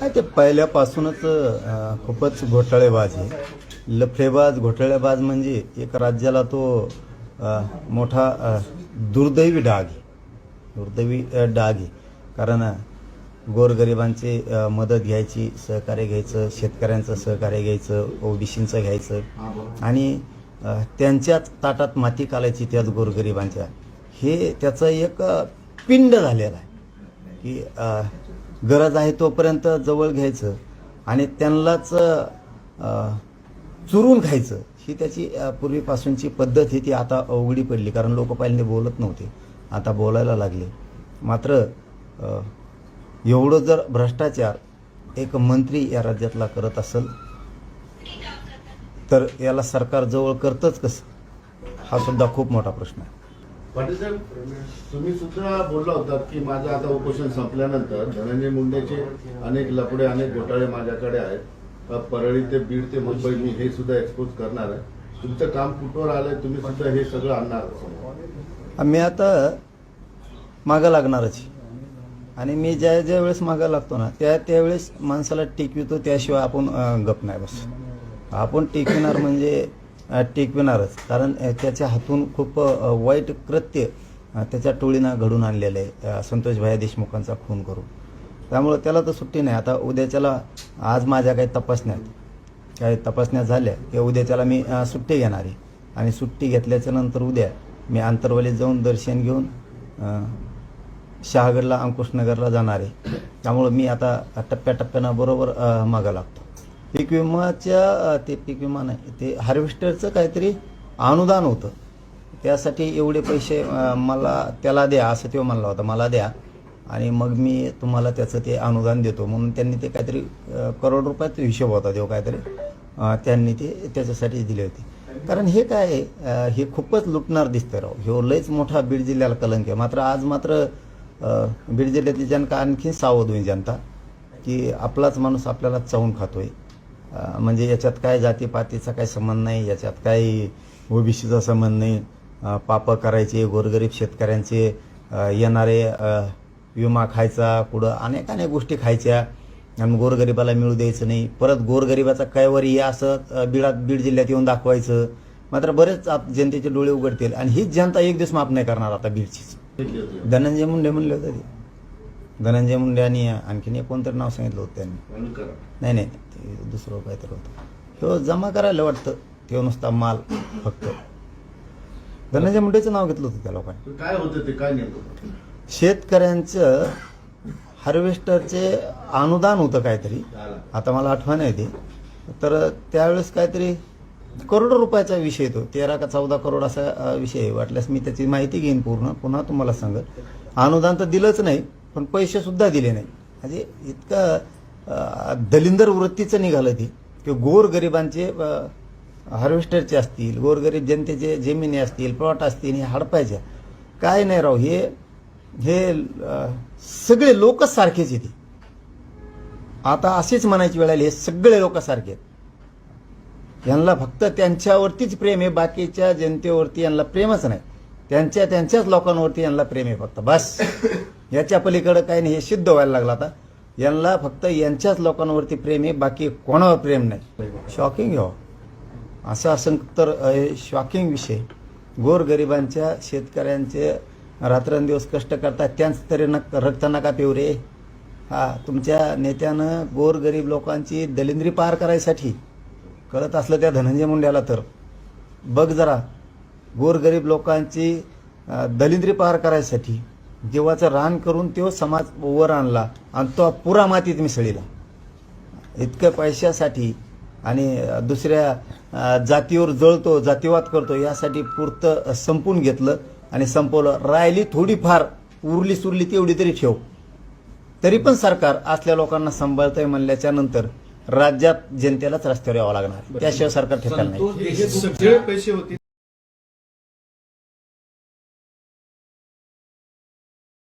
काय ते पहिल्यापासूनच अं, खूपच घोटाळेबाज आहे. लफडेबाज घोटाळेबाज म्हणजे एक राज्याला तो अं, मोठा अं, दुर्दैवी डाग आहे. दुर्दैवी अं, डाग आहे. कारण अं, गोरगरिबांची अं, मदत घ्यायची सहकार्य घ्यायचं शेतकऱ्यांचं सहकार्य घ्यायचं ओबीसींचं घ्यायचं आणि अं, त्यांच्याच ताटात माती कालायची त्याच गोरगरिबांच्या. हे त्याचं एक अं, पिंड झालेलं आहे. की गरज आहे तोपर्यंत जवळ घ्यायचं आणि त्यांनाच चुरून खायचं. ही त्याची पूर्वीपासूनची पद्धत ही ती आता अवघडी पडली. कारण लोक पहिल्यांदा बोलत नव्हते. आता बोलायला लागले. मात्र एवढं जर भ्रष्टाचार एक मंत्री या राज्यातला करत असेल तर याला सरकार जवळ करतंच कसं? हा सुद्धा खूप मोठा प्रश्न आहे. पाटील साहेब तुम्ही सुद्धा बोलला होता की माझं आता उपोषण संपल्यानंतर धनंजय मुंडेचे अनेक लपडे अनेक घोटाळे माझ्याकडे आहेत. परळी ते बीड ते मुंबई मी हे सुद्धा एक्सपोज करणार आहे. तुमचं काम कुठवर आलंय? तुम्ही सुद्धा हे सगळं आणणार मी आता मागं लागणारच. आणि मी ज्या ज्या वेळेस मागं लागतो ना त्या त्यावेळेस माणसाला टिकवितो त्याशिवाय आपण गप नाही बस आपण टिकविणार म्हणजे टिकविणारच. कारण त्याच्या हातून खूप वाईट कृत्य त्याच्या टोळीनं घडून आणलेलं आहे संतोष भाया देशमुखांचा खून करून. त्यामुळं त्याला तर सुट्टी नाही. आता उद्याच्याला आज माझ्या काही तपासण्यात काही तपासण्या झाल्या की उद्याच्याला मी सुट्टी घेणार आहे. आणि सुट्टी घेतल्याच्या नंतर उद्या मी आंतरवालीत जाऊन दर्शन घेऊन शहागडला अंकुशनगरला जाणार आहे. त्यामुळं मी आता टप्प्याटप्प्यानं बरोबर मागं लागतो. पीक विमाच्या ते पीक विमा नाही ते हार्वेस्टरचं काहीतरी अनुदान होतं. त्यासाठी एवढे पैसे मला त्याला द्या असं तो म्हणला होता मला द्या. आणि मग मी तुम्हाला त्याचं ते अनुदान देतो. म्हणून त्यांनी ते काहीतरी करोड रुपयाचा हिशोब होता तो काहीतरी त्यांनी ते त्याच्यासाठी दिले होते. कारण हे काय आहे, हे खूपच लुटणार दिसतं राव. हे लयच मोठा बीड जिल्ह्याला कलंक आहे. मात्र आज मात्र बीड जिल्ह्यातली जनता आणखी सावध होईल जनता की आपलाच माणूस आपल्याला चावून खातोय. म्हणजे याच्यात काय जातीपातीचा काही संबंध नाही याच्यात काही ओबीसीचा संबंध नाही. पापं करायचे गोरगरीब शेतकऱ्यांचे येणारे विमा खायचा पुढं अनेक अनेक गोष्टी खायच्या आणि गोरगरिबाला मिळू द्यायचं नाही. परत गोरगरिबाचा कैवर या असं बीडात बीड जिल्ह्यात येऊन दाखवायचं. मात्र बरेच आप- जनतेचे डोळे उघडतील. आणि हीच जनता एक दिवस माफ नाही करणार आता बीडचीच. धनंजय मुंडे म्हणले होते धनंजय मुंडे आणि आणखीन एक कोणतरी नाव सांगितलं होतं त्यांनी. नाही नाही ते दुसरं काहीतरी होतं. ह्यो जमा करायला वाटतं ते नुसता माल फक्त. धनंजय मुंडेचं नाव घेतलं होतं त्या लोकांनी. काय होतं ते काय शेतकऱ्यांचं हार्वेस्टरचे अनुदान होतं काहीतरी. आता मला आठवण नाही ते. तर त्यावेळेस काहीतरी करोड रुपयाचा विषय तो. तेरा का चौदा करोड असा विषय आहे. वाटल्यास मी त्याची माहिती घेईन पूर्ण. पुन्हा तुम्हाला सांगत. अनुदान तर दिलंच नाही. पण पैसेसुद्धा दिले नाही. म्हणजे इतकं दलिंदर वृत्तीचं निघालं ते. की गोरगरिबांचे हार्वेस्टरचे असतील गोरगरीब जनतेचे जमिनी असतील प्लॉट असतील हे हडपायच्या काय नाही राव हे हे सगळे लोकच सारखेच येते आता असेच म्हणायची वेळ आली हे सगळे लोक सारखे आहेत. यांना फक्त त्यांच्यावरतीच प्रेम आहे बाकीच्या जनतेवरती यांना प्रेमच नाही. त्यांच्या त्यांच्याच लोकांवरती यांना प्रेम आहे फक्त. बस. याच्या पलीकडे काही नाही. हे सिद्ध व्हायला लागलं आता. यांना फक्त यांच्याच लोकांवरती प्रेम आहे. बाकी कोणावर प्रेम नाही. शॉकिंग हो. असं असं तर शॉकिंग विषय. गोरगरिबांच्या शेतकऱ्यांचे रात्रंदिवस कष्ट करतात. त्यांच तरी नक रक्त नका पिऊ रे. हा तुमच्या नेत्यानं गोरगरीब लोकांची दलिंद्री पार करायसाठी कळत असलं त्या धनंजय मुंड्याला तर. बघ जरा. गोरगरीब लोकांची दलिंद्री पार करायसाठी जीवाचं रान करून तो समाज वर आणला आणि तो पुरा मातीत मिसळीला. इतक्या पैशासाठी आणि दुसऱ्या जातीवर जळतो जातीवाद करतो यासाठी पुरतं संपून घेतलं आणि संपवलं. राहिली थोडीफार उरली सुरली तेवढी तरी ठेव. तरी पण सरकार असल्या लोकांना सांभाळतंय म्हणल्याच्या नंतर राज्यात जनतेलाच रस्त्यावर यावं लागणार. त्याशिवाय सरकार ठेकायला नाही. सगळे पैसे होते.